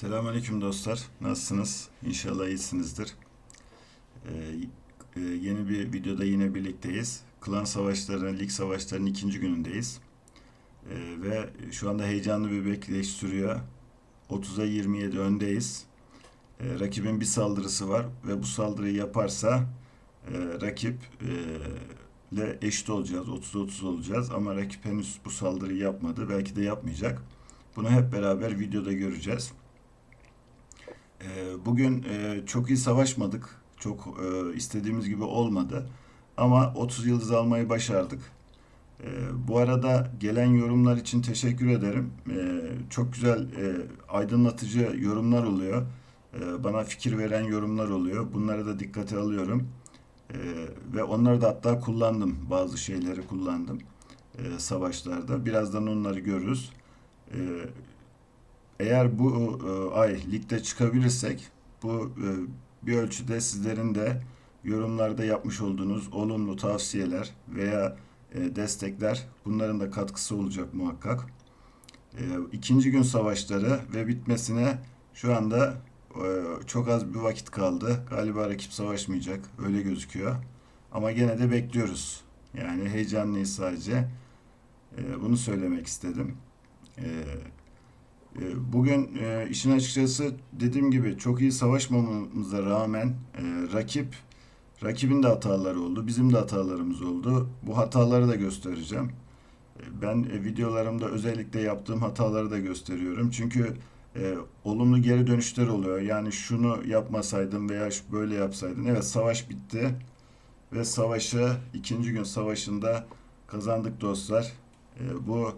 Selamünaleyküm dostlar. Nasılsınız? İnşallah iyisinizdir. Ee, e, yeni bir videoda yine birlikteyiz. Klan savaşlarının, lig savaşlarının ikinci günündeyiz. Ee, ve şu anda heyecanlı bir bekleyiş sürüyor. 30'a 27 öndeyiz. Ee, rakibin bir saldırısı var ve bu saldırıyı yaparsa e, rakip e, ile eşit olacağız. 30'a 30 olacağız ama rakip henüz bu saldırıyı yapmadı. Belki de yapmayacak. Bunu hep beraber videoda göreceğiz. Ee, Bugün e, çok iyi savaşmadık. Çok e, istediğimiz gibi olmadı. Ama 30 yıldız almayı başardık. Ee, Bu arada gelen yorumlar için teşekkür ederim. Ee, Çok güzel e, aydınlatıcı yorumlar oluyor. Bana fikir veren yorumlar oluyor. Bunları da dikkate alıyorum. Ve onları da hatta kullandım. Bazı şeyleri kullandım savaşlarda. Birazdan onları görürüz. Eğer bu e, ay ligde çıkabilirsek bu e, bir ölçüde sizlerin de yorumlarda yapmış olduğunuz olumlu tavsiyeler veya e, destekler bunların da katkısı olacak muhakkak. E, ikinci gün savaşları ve bitmesine şu anda e, çok az bir vakit kaldı. Galiba rakip savaşmayacak öyle gözüküyor. Ama gene de bekliyoruz. Yani heyecanlıyız sadece. E, bunu söylemek istedim. E, Bugün e, işin açıkçası dediğim gibi çok iyi savaşmamamıza rağmen e, rakip rakibin de hataları oldu, bizim de hatalarımız oldu. Bu hataları da göstereceğim. E, Ben videolarımda özellikle yaptığım hataları da gösteriyorum. Çünkü e, olumlu geri dönüşler oluyor. Yani şunu yapmasaydım veya böyle yapsaydın. Evet savaş bitti ve savaşı ikinci gün savaşında kazandık dostlar. E, bu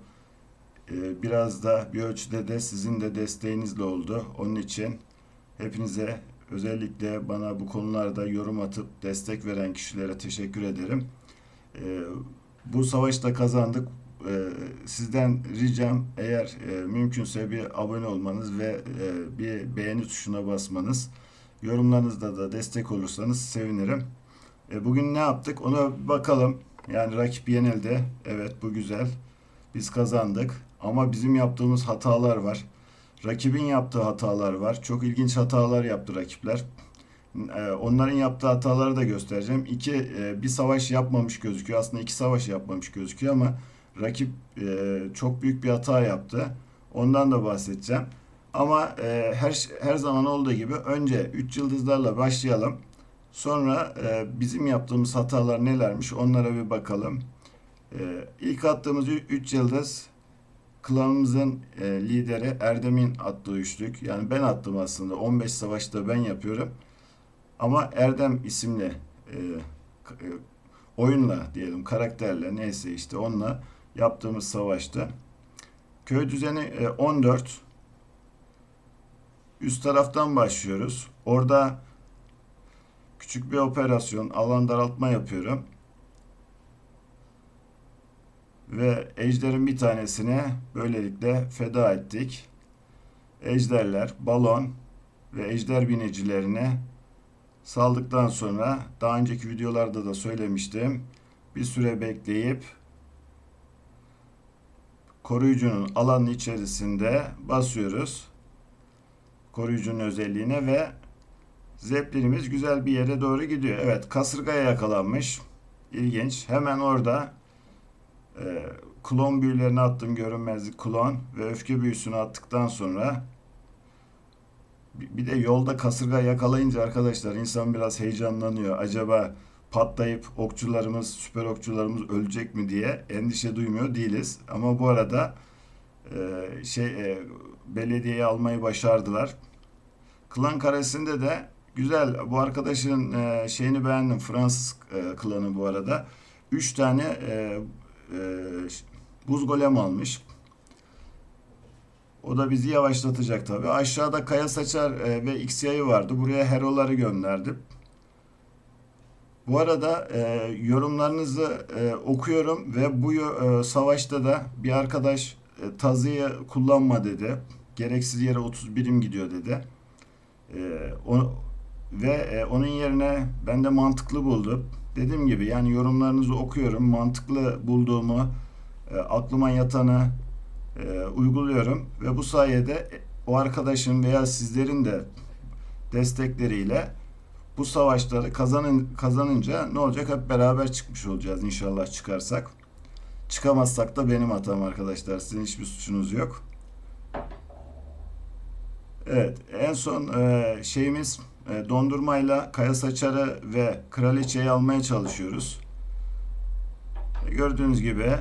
ee, Biraz da bir ölçüde de sizin de desteğinizle oldu. Onun için hepinize özellikle bana bu konularda yorum atıp destek veren kişilere teşekkür ederim. Ee, Bu savaşta kazandık. Ee, Sizden ricam eğer e, mümkünse bir abone olmanız ve e, bir beğeni tuşuna basmanız. Yorumlarınızda da destek olursanız sevinirim. E, Bugün ne yaptık ona bakalım. Yani rakip yenildi. Evet bu güzel. Biz kazandık ama bizim yaptığımız hatalar var. Rakibin yaptığı hatalar var. Çok ilginç hatalar yaptı rakipler. Ee, Onların yaptığı hataları da göstereceğim. İki, e, bir savaş yapmamış gözüküyor. Aslında iki savaş yapmamış gözüküyor ama rakip e, çok büyük bir hata yaptı. Ondan da bahsedeceğim. Ama e, her her zaman olduğu gibi önce 3 yıldızlarla başlayalım. Sonra bizim yaptığımız hatalar nelermiş onlara bir bakalım. İlk attığımız 3 yıldız klanımızın e, lideri Erdem'in attığı üçlük. Yani ben attım aslında. 15 savaşta ben yapıyorum. Ama Erdem isimli e, e, oyunla diyelim karakterle neyse işte onunla yaptığımız savaşta. Köy düzeni e, 14. Üst taraftan başlıyoruz. Orada küçük bir operasyon, alan daraltma yapıyorum. Ve ejderin bir tanesine böylelikle feda ettik. Ejderler, balon ve ejder binicilerine saldıktan sonra daha önceki videolarda da söylemiştim. Bir süre bekleyip koruyucunun alanın içerisinde basıyoruz. Koruyucunun özelliğine ve zeplinimiz güzel bir yere doğru gidiyor. Evet kasırgaya yakalanmış. İlginç. Hemen orada ee, klon büyülerini attım görünmezlik klon ve öfke büyüsünü attıktan sonra bir de yolda kasırga yakalayınca arkadaşlar insan biraz heyecanlanıyor. Acaba patlayıp okçularımız, süper okçularımız ölecek mi diye endişe duymuyor değiliz. Ama bu arada e, şey e, belediyeyi almayı başardılar. Klan karesinde de güzel. Bu arkadaşın e, şeyini beğendim. Fransız e, klanı bu arada. 3 tane e, e, buz golem almış. O da bizi yavaşlatacak tabii. Aşağıda Kaya Saçar e, ve XY'yi vardı. Buraya heroları gönderdim. Bu arada e, yorumlarınızı e, okuyorum ve bu e, savaşta da bir arkadaş e, tazıyı kullanma dedi. Gereksiz yere 30 birim gidiyor dedi. E, o, ve e, onun yerine ben de mantıklı buldum. Dediğim gibi yani yorumlarınızı okuyorum. Mantıklı bulduğumu, e, aklıma yatanı e, uyguluyorum ve bu sayede o arkadaşın veya sizlerin de destekleriyle bu savaşları kazanın, kazanınca ne olacak? Hep beraber çıkmış olacağız inşallah çıkarsak. Çıkamazsak da benim hatam arkadaşlar. Sizin hiçbir suçunuz yok. Evet, en son e, şeyimiz e, dondurmayla Kaya Saçar'ı ve Kraliçe'yi almaya çalışıyoruz. E, gördüğünüz gibi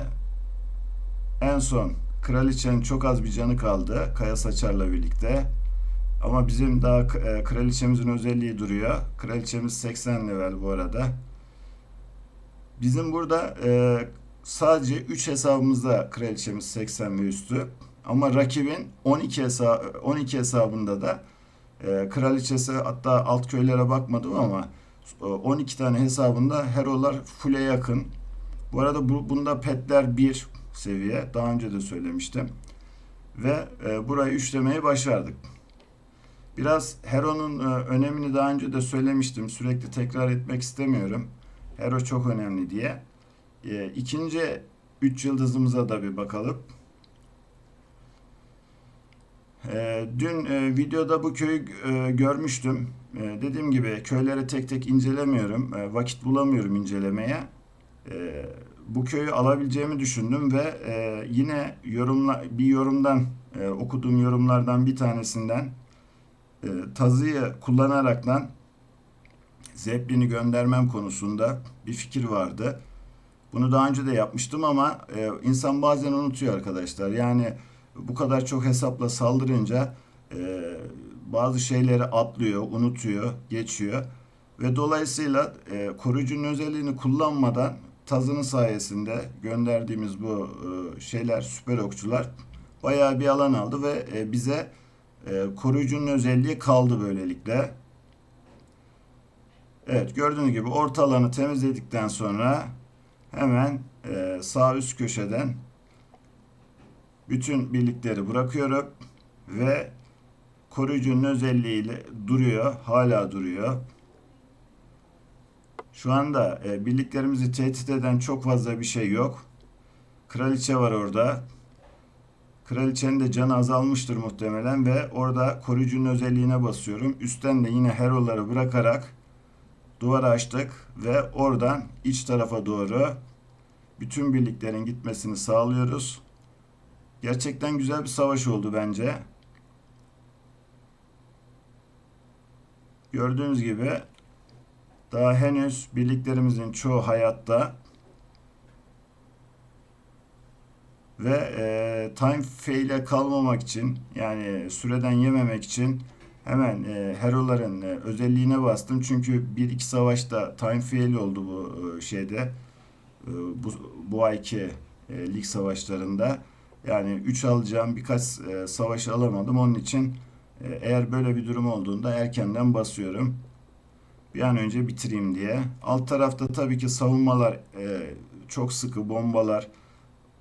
en son Kraliçe'nin çok az bir canı kaldı Kaya Saçar'la birlikte. Ama bizim daha e, kraliçemizin özelliği duruyor. Kraliçemiz 80 level bu arada. Bizim burada sadece 3 hesabımızda kraliçemiz 80 ve üstü. Ama rakibin 12 hesabı 12 hesabında da e, kraliçesi hatta alt köylere bakmadım ama e, 12 tane hesabında herolar full'e yakın. Bu arada bu, bunda petler 1 seviye. Daha önce de söylemiştim. Ve e, burayı üçlemeyi başardık. Biraz Hero'nun e, önemini daha önce de söylemiştim. Sürekli tekrar etmek istemiyorum. Hero çok önemli diye. E, ikinci 3 yıldızımıza da bir bakalım. E, dün e, videoda bu köyü e, görmüştüm. E, dediğim gibi köyleri tek tek incelemiyorum. Vakit bulamıyorum incelemeye. Bu köyü alabileceğimi düşündüm ve yine yorumla bir yorumdan okuduğum yorumlardan bir tanesinden e, tazıyı kullanaraktan Zeppelin'i göndermem konusunda bir fikir vardı. Bunu daha önce de yapmıştım ama insan bazen unutuyor arkadaşlar. Yani bu kadar çok hesapla saldırınca e, bazı şeyleri atlıyor, unutuyor, geçiyor. Ve dolayısıyla e, koruyucunun özelliğini kullanmadan tazının sayesinde gönderdiğimiz bu e, şeyler, süper okçular bayağı bir alan aldı ve e, bize e, koruyucunun özelliği kaldı böylelikle. Evet gördüğünüz gibi orta alanı temizledikten sonra hemen e, sağ üst köşeden bütün birlikleri bırakıyorum ve koruyucunun özelliğiyle duruyor. Hala duruyor. Şu anda e, birliklerimizi tehdit eden çok fazla bir şey yok. Kraliçe var orada. Kraliçenin de canı azalmıştır muhtemelen ve orada koruyucunun özelliğine basıyorum. Üstten de yine heroları bırakarak duvarı açtık ve oradan iç tarafa doğru bütün birliklerin gitmesini sağlıyoruz. Gerçekten güzel bir savaş oldu bence. Gördüğünüz gibi daha henüz birliklerimizin çoğu hayatta. Ve e, time fail'e kalmamak için yani süreden yememek için hemen e, hero'ların e, özelliğine bastım. Çünkü 1-2 savaşta time fail oldu bu e, şeyde. E, bu, bu ayki e, lig savaşlarında. Yani 3 alacağım birkaç e, savaş alamadım. Onun için e, eğer böyle bir durum olduğunda erkenden basıyorum bir an önce bitireyim diye. Alt tarafta tabii ki savunmalar e, çok sıkı bombalar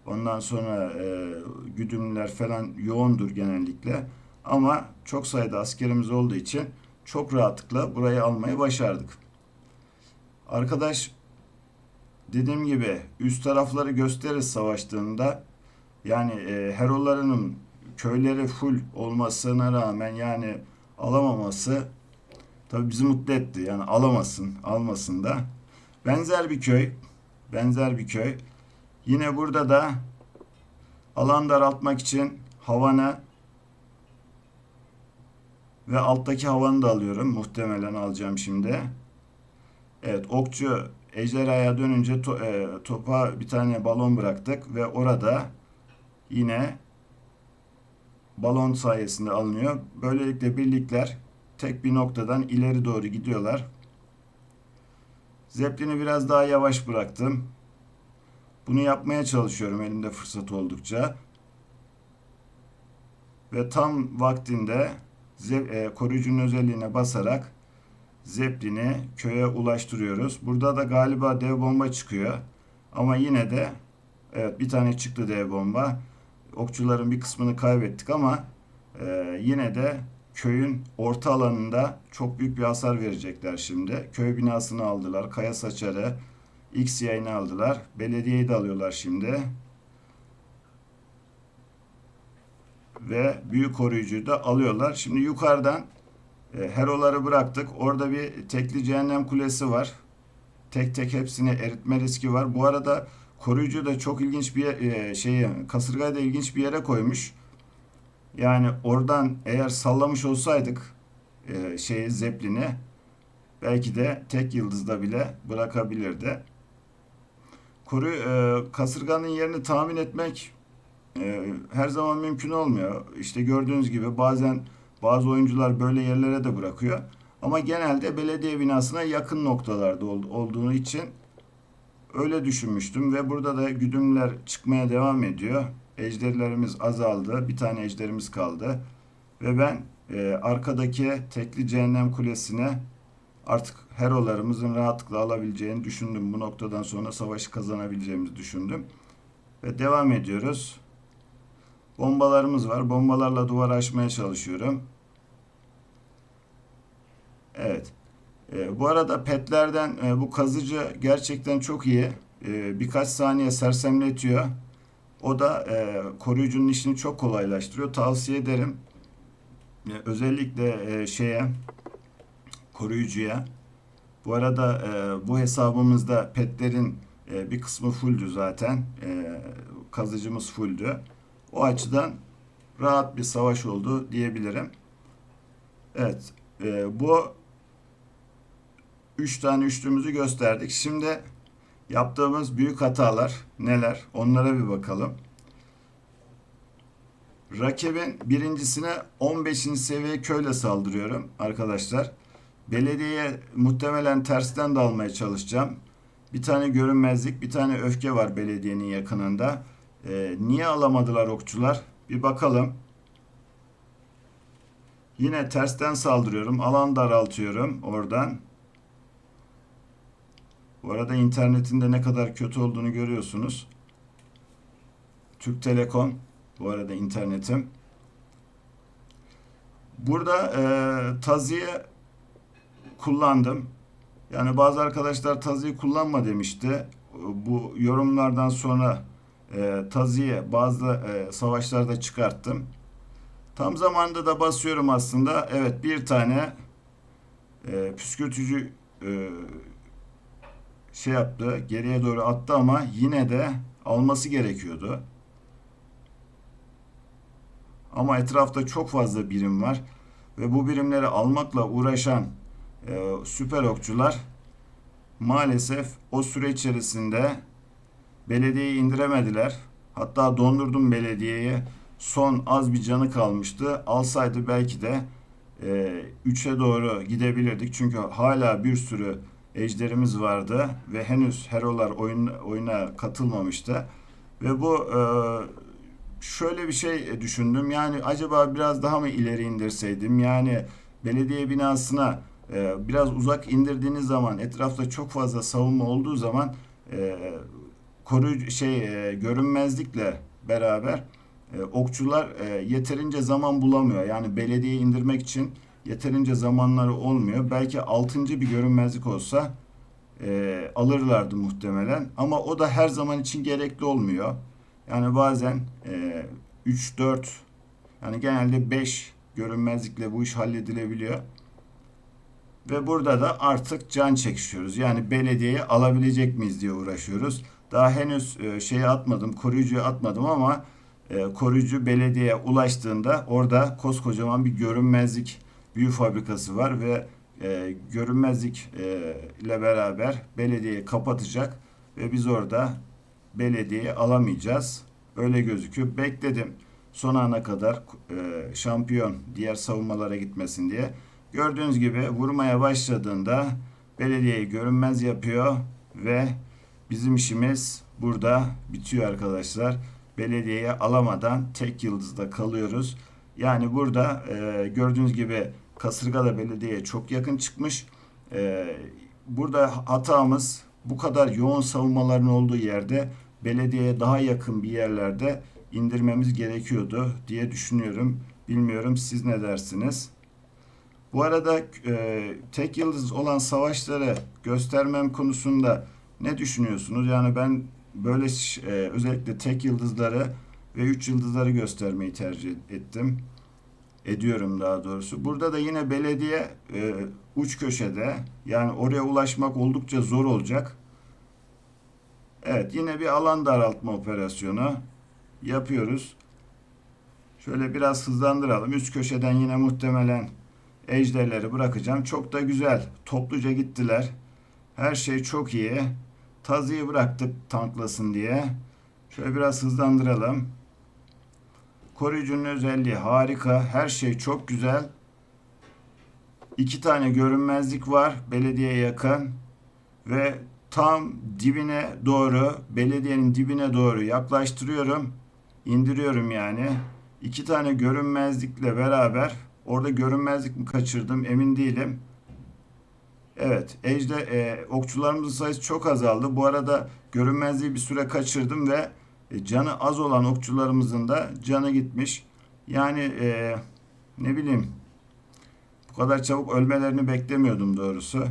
ondan sonra e, güdümler falan yoğundur genellikle. Ama çok sayıda askerimiz olduğu için çok rahatlıkla burayı almayı başardık. Arkadaş dediğim gibi üst tarafları gösteririz savaştığında yani e, herolarının köyleri full olmasına rağmen yani alamaması Tabii bizi mutlu etti. Yani alamasın, almasın da. Benzer bir köy. Benzer bir köy. Yine burada da alan daraltmak için havanı ve alttaki havanı da alıyorum. Muhtemelen alacağım şimdi. Evet okçu ejderhaya dönünce to, e, topa bir tane balon bıraktık ve orada yine balon sayesinde alınıyor. Böylelikle birlikler tek bir noktadan ileri doğru gidiyorlar. Zeppelin'i biraz daha yavaş bıraktım. Bunu yapmaya çalışıyorum elimde fırsat oldukça. Ve tam vaktinde e, koruyucunun özelliğine basarak Zeppelin'i köye ulaştırıyoruz. Burada da galiba dev bomba çıkıyor. Ama yine de evet bir tane çıktı dev bomba. Okçuların bir kısmını kaybettik ama e, yine de köyün orta alanında çok büyük bir hasar verecekler şimdi. Köy binasını aldılar. Kaya Saçarı, X yayını aldılar. Belediyeyi de alıyorlar şimdi. ve büyük koruyucuyu da alıyorlar. Şimdi yukarıdan e, Hero'ları bıraktık. Orada bir tekli cehennem kulesi var. Tek tek hepsini eritme riski var. Bu arada koruyucu da çok ilginç bir e, şeyi kasırgayı da ilginç bir yere koymuş. Yani oradan eğer sallamış olsaydık e, şeyi zeplini belki de tek yıldızda bile bırakabilirdi. Koru, e, kasırganın yerini tahmin etmek e, her zaman mümkün olmuyor. İşte gördüğünüz gibi bazen bazı oyuncular böyle yerlere de bırakıyor. Ama genelde belediye binasına yakın noktalarda ol- olduğu için öyle düşünmüştüm ve burada da güdümler çıkmaya devam ediyor. Ejderlerimiz azaldı. Bir tane ejderimiz kaldı. Ve ben e, arkadaki tekli cehennem kulesine artık herolarımızın rahatlıkla alabileceğini düşündüm. Bu noktadan sonra savaşı kazanabileceğimizi düşündüm. Ve devam ediyoruz. Bombalarımız var. Bombalarla duvar aşmaya çalışıyorum. Evet. E, bu arada petlerden e, bu kazıcı gerçekten çok iyi. E, birkaç saniye sersemletiyor. O da e, koruyucunun işini çok kolaylaştırıyor. Tavsiye ederim. E, özellikle e, şeye koruyucuya. Bu arada e, bu hesabımızda petlerin e, bir kısmı fulldü zaten. E, kazıcımız fulldü. O açıdan rahat bir savaş oldu diyebilirim. Evet. E, bu 3 tane üçlümüzü gösterdik. Şimdi yaptığımız büyük hatalar neler? Onlara bir bakalım. Rakibin birincisine 15. seviye köyle saldırıyorum arkadaşlar. Belediyeye muhtemelen tersten dalmaya çalışacağım. Bir tane görünmezlik, bir tane öfke var belediyenin yakınında. Ee, niye alamadılar okçular? Bir bakalım. Yine tersten saldırıyorum. Alan daraltıyorum oradan. Bu arada internetinde ne kadar kötü olduğunu görüyorsunuz. Türk Telekom bu arada internetim. Burada e, taziye kullandım. Yani bazı arkadaşlar taziye kullanma demişti. Bu yorumlardan sonra e, taziye bazı e, savaşlarda çıkarttım. Tam zamanda da basıyorum aslında. Evet bir tane e, püskürtücü e, şey yaptı. Geriye doğru attı ama yine de alması gerekiyordu. Ama etrafta çok fazla birim var. Ve bu birimleri almakla uğraşan e, süper okçular maalesef o süre içerisinde belediyeyi indiremediler. Hatta dondurdum belediyeyi. Son az bir canı kalmıştı. Alsaydı belki de 3'e doğru gidebilirdik. Çünkü hala bir sürü ejderimiz vardı ve henüz herolar oyun, oyuna katılmamıştı. Ve bu e, şöyle bir şey düşündüm. Yani acaba biraz daha mı ileri indirseydim? Yani belediye binasına e, biraz uzak indirdiğiniz zaman etrafta çok fazla savunma olduğu zaman e, koruyucu şey e, görünmezlikle beraber e, okçular e, yeterince zaman bulamıyor. Yani belediye indirmek için yeterince zamanları olmuyor. Belki altıncı bir görünmezlik olsa e, alırlardı muhtemelen. Ama o da her zaman için gerekli olmuyor. Yani bazen e, 3-4 yani genelde 5 görünmezlikle bu iş halledilebiliyor. Ve burada da artık can çekişiyoruz. Yani belediyeyi alabilecek miyiz diye uğraşıyoruz. Daha henüz e, şeyi atmadım, koruyucuyu atmadım ama e, koruyucu belediyeye ulaştığında orada koskocaman bir görünmezlik büyü fabrikası var ve e, görünmezlik e, ile beraber belediyeyi kapatacak ve biz orada belediyeyi alamayacağız. Öyle gözüküyor. Bekledim son ana kadar e, şampiyon diğer savunmalara gitmesin diye. Gördüğünüz gibi vurmaya başladığında belediyeyi görünmez yapıyor ve bizim işimiz burada bitiyor arkadaşlar. Belediyeye alamadan tek yıldızda kalıyoruz. Yani burada e, gördüğünüz gibi Kasırga da belediyeye çok yakın çıkmış. E, burada hatamız bu kadar yoğun savunmaların olduğu yerde belediyeye daha yakın bir yerlerde indirmemiz gerekiyordu diye düşünüyorum. Bilmiyorum siz ne dersiniz? Bu arada e, tek yıldız olan savaşları göstermem konusunda ne düşünüyorsunuz? Yani ben böyle e, özellikle tek yıldızları ve 3 yıldızları göstermeyi tercih ettim. Ediyorum daha doğrusu. Burada da yine belediye e, uç köşede yani oraya ulaşmak oldukça zor olacak. Evet yine bir alan daraltma operasyonu yapıyoruz. Şöyle biraz hızlandıralım. Üst köşeden yine muhtemelen ejderleri bırakacağım. Çok da güzel. Topluca gittiler. Her şey çok iyi. Tazıyı bıraktık tanklasın diye. Şöyle biraz hızlandıralım. Koruyucunun özelliği harika. Her şey çok güzel. İki tane görünmezlik var belediyeye yakın. Ve tam dibine doğru, belediyenin dibine doğru yaklaştırıyorum. indiriyorum yani. İki tane görünmezlikle beraber orada görünmezlik mi kaçırdım emin değilim. Evet, ejde e, okçularımızın sayısı çok azaldı. Bu arada görünmezliği bir süre kaçırdım ve canı az olan okçularımızın da canı gitmiş. Yani e, ne bileyim bu kadar çabuk ölmelerini beklemiyordum doğrusu.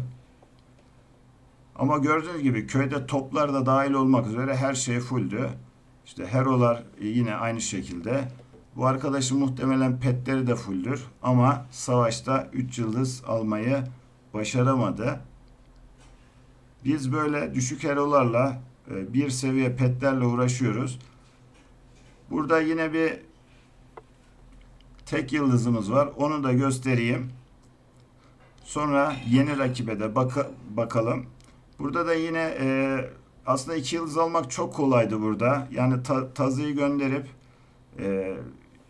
Ama gördüğünüz gibi köyde toplar da dahil olmak üzere her şey fulldü. İşte herolar e, yine aynı şekilde. Bu arkadaşın muhtemelen petleri de fulldür. Ama savaşta 3 yıldız almayı başaramadı. Biz böyle düşük herolarla e, bir seviye petlerle uğraşıyoruz. Burada yine bir tek yıldızımız var. Onu da göstereyim. Sonra yeni rakibe de baka- bakalım. Burada da yine e, aslında iki yıldız almak çok kolaydı burada. Yani ta- tazıyı gönderip e,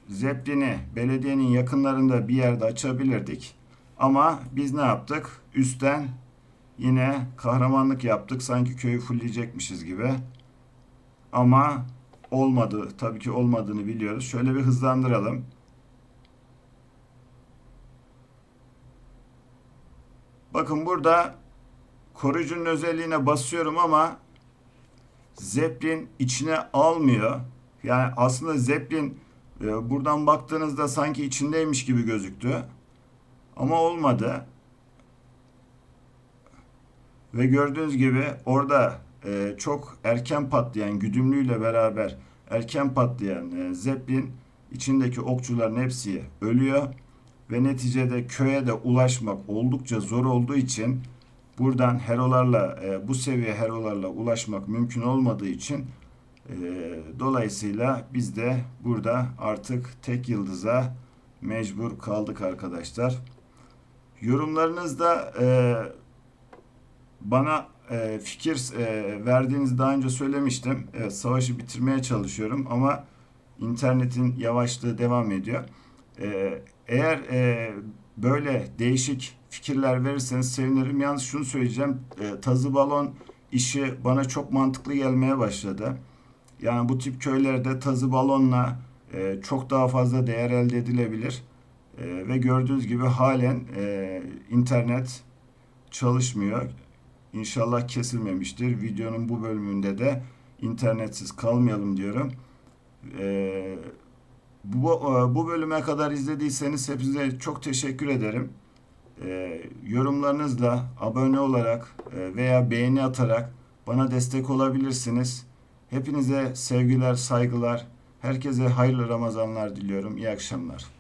Zeppelin'i belediyenin yakınlarında bir yerde açabilirdik. Ama biz ne yaptık? Üstten yine kahramanlık yaptık. Sanki köyü fullleyecekmişiz gibi. Ama olmadı. Tabii ki olmadığını biliyoruz. Şöyle bir hızlandıralım. Bakın burada koruyucunun özelliğine basıyorum ama Zeppelin içine almıyor. Yani aslında Zeppelin e, buradan baktığınızda sanki içindeymiş gibi gözüktü. Ama olmadı. Ve gördüğünüz gibi orada e, çok erken patlayan güdümlüyle beraber erken patlayan e, Zeppelin içindeki okçuların hepsi ölüyor. Ve neticede köye de ulaşmak oldukça zor olduğu için buradan herolarla e, bu seviye herolarla ulaşmak mümkün olmadığı için e, dolayısıyla biz de burada artık tek yıldıza mecbur kaldık arkadaşlar. Yorumlarınızda e, bana e, fikir e, verdiğinizi daha önce söylemiştim. Evet, savaşı bitirmeye çalışıyorum ama internetin yavaşlığı devam ediyor. E, eğer e, böyle değişik fikirler verirseniz sevinirim. Yalnız şunu söyleyeceğim. E, tazı balon işi bana çok mantıklı gelmeye başladı. Yani bu tip köylerde tazı balonla e, çok daha fazla değer elde edilebilir. E, ve gördüğünüz gibi halen e, internet çalışmıyor. İnşallah kesilmemiştir. Videonun bu bölümünde de internetsiz kalmayalım diyorum. E, bu, e, bu bölüme kadar izlediyseniz hepinize çok teşekkür ederim. E, yorumlarınızla abone olarak e, veya beğeni atarak bana destek olabilirsiniz. Hepinize sevgiler, saygılar. Herkese hayırlı Ramazanlar diliyorum. İyi akşamlar.